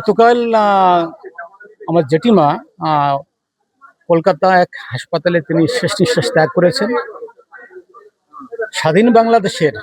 গতকাল আমার জেঠিমা কলকাতা এক হাসপাতালে তিনি শেষ নিঃশ্বাস ত্যাগ করেছেন। স্বাধীন বাংলাদেশের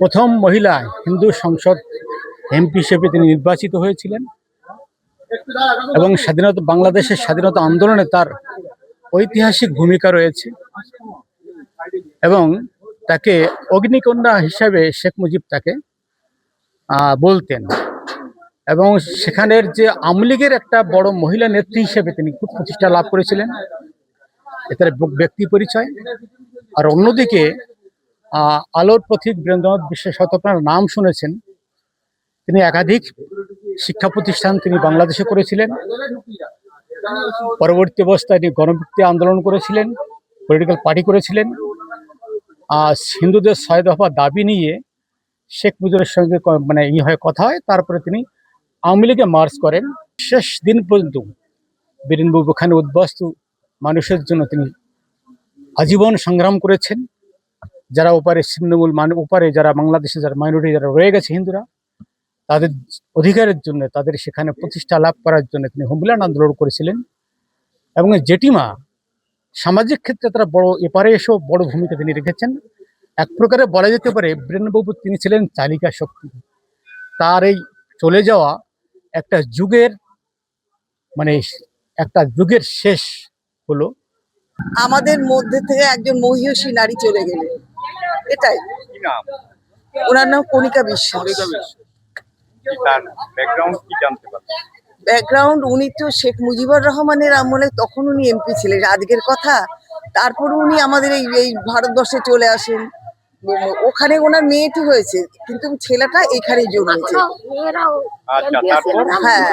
প্রথম মহিলা হিন্দু সংসদ এমপি হিসেবে তিনি নির্বাচিত হয়েছিলেন এবং স্বাধীনতা, বাংলাদেশের স্বাধীনতা আন্দোলনে তার ঐতিহাসিক ভূমিকা রয়েছে এবং তাকে অগ্নিকন্যা হিসাবে শেখ মুজিব তাকে বলতেন। এবং সেখানের যে আওয়ামী লীগের একটা বড় মহিলা নেত্রী হিসেবে তিনি খুব প্রতিষ্ঠা লাভ করেছিলেন। ব- ব্যক্তি পরিচয়। আর অন্যদিকে আলোর পথিক বীরেন্দ্রনাথ বিশ্বাস হয়তো আপনার নাম শুনেছেন। তিনি একাধিক শিক্ষা প্রতিষ্ঠান তিনি বাংলাদেশে করেছিলেন। পরবর্তী অবস্থায় তিনি গণমুক্তি আন্দোলন করেছিলেন পলিটিক্যাল পার্টি করেছিলেন। হিন্দুদের ছয় দফা দাবি নিয়ে শেখ মুজিবের সঙ্গে মানে ই হয় কথা হয়। তারপরে তিনি আওয়ামী লীগে মার্চ করেন। শেষ দিন পর্যন্ত বীরেনবাবু ওখানে উদ্বাস্তু মানুষের জন্য তিনি আজীবন সংগ্রাম করেছেন। যারা ওপারে ছিন্নমূল মানে ওপারে যারা বাংলাদেশে যারা মাইনরিটি যারা রয়ে গেছে হিন্দুরা, তাদের অধিকারের জন্য, তাদের সেখানে প্রতিষ্ঠা লাভ করার জন্য তিনি হোমল্যান্ড আন্দোলন করেছিলেন। এবং জেঠিমা, সামাজিক ক্ষেত্রে তারা বড়, এপারে এসেও বড় ভূমিকা তিনি রেখেছেন। এক প্রকারে বলা যেতে পারে বীরেনবাবু তিনি ছিলেন চালিকা শক্তি। তার এই চলে যাওয়া একটা যুগের মানে একটা যুগের শেষ হলো। আমাদের মধ্যে থেকে একজন মহিষী নারী চলে গেলেন। এটাই। ওনার নাম কণিকা বিশ্বাস। ব্যাকগ্রাউন্ড কি জানতে পারছেন ব্যাকগ্রাউন্ড উনি তো শেখ মুজিবুর রহমানের আমলে তখন উনি এমপি ছিলেন। আজকের কথা। তারপর উনি আমাদের এই এই ভারতবর্ষে চলে আসেন। ওখানে ওনার মেয়েটি হয়েছে কিন্তু ছেলেটা এখানেই জন্মেছে। আচ্ছা হ্যাঁ।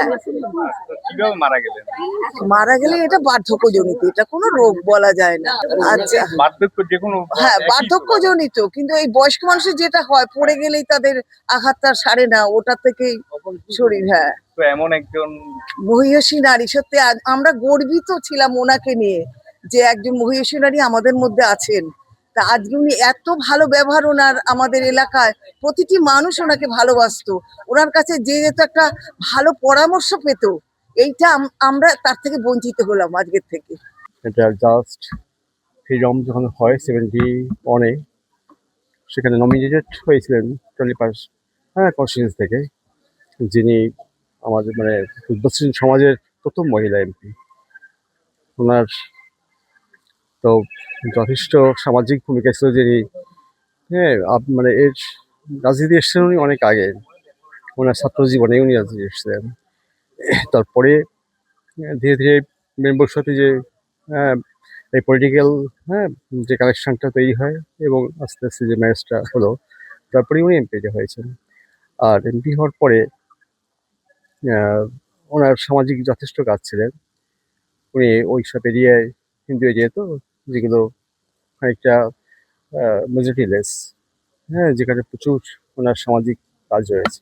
মারা গেলে এটা বার্ধক্যজনিত এটা কোনো রোগ বলা যায় না। আচ্ছা। হ্যাঁ। বার্ধক্যজনিত কিন্তু এই বয়স্ক মানুষের যেটা হয় পড়ে গেলেই তাদের আঘাতটা সারে না ওটা থেকেই শরীর হ্যাঁ। এমন একজন মহিষী নারী সত্যি আমরা গর্বিত ছিলাম ওনাকে নিয়ে যে একজন মহিষী নারী আমাদের মধ্যে আছেন। তা আজকে উনি এত ভালো ব্যবহার ওনার আমাদের এলাকায়। প্রতিটি মানুষ ওনাকে ভালোবাসতো। ওনার কাছে যে যেত একটা ভালো পরামর্শ পেত, এইটা আমরা তার থেকে বঞ্চিত হলাম আজকের থেকে। এটা জাস্ট ফ্রিডম যখন হয় সেভেন্টি ওয়ানে সেখানে নমিনেটেড হয়েছিলেন পার্স হ্যাঁ কনস্টিটিউন্স থেকে। যিনি আমাদের মানে মুসলিম সমাজের প্রথম মহিলা এমপি। ওনার তো যথেষ্ট সামাজিক ভূমিকা ছিল যিনি হ্যাঁ মানে এর রাজনীতি এসেছেন উনি অনেক আগে। ওনার ছাত্র জীবনে উনি রাজনীতি এসেছিলেন তারপরে ধীরে ধীরে মেম্বার সাথে যে আহ, এই পলিটিক্যাল হ্যাঁ যে কানেকশনটা তৈরি হয় এবং আস্তে আস্তে যে ম্যারেজটা হলো তারপরে উনি এমপি হয়েছেন। আর এমপি হওয়ার পরে ওনার সামাজিক যথেষ্ট কাজ ছিলেন। উনি ওই সব এরিয়ায় হিন্দু এরিয়া তো যেগুলো খানিকটা মেজরিটিলেস হ্যাঁ যেখানে প্রচুর ওনার সামাজিক কাজ রয়েছে।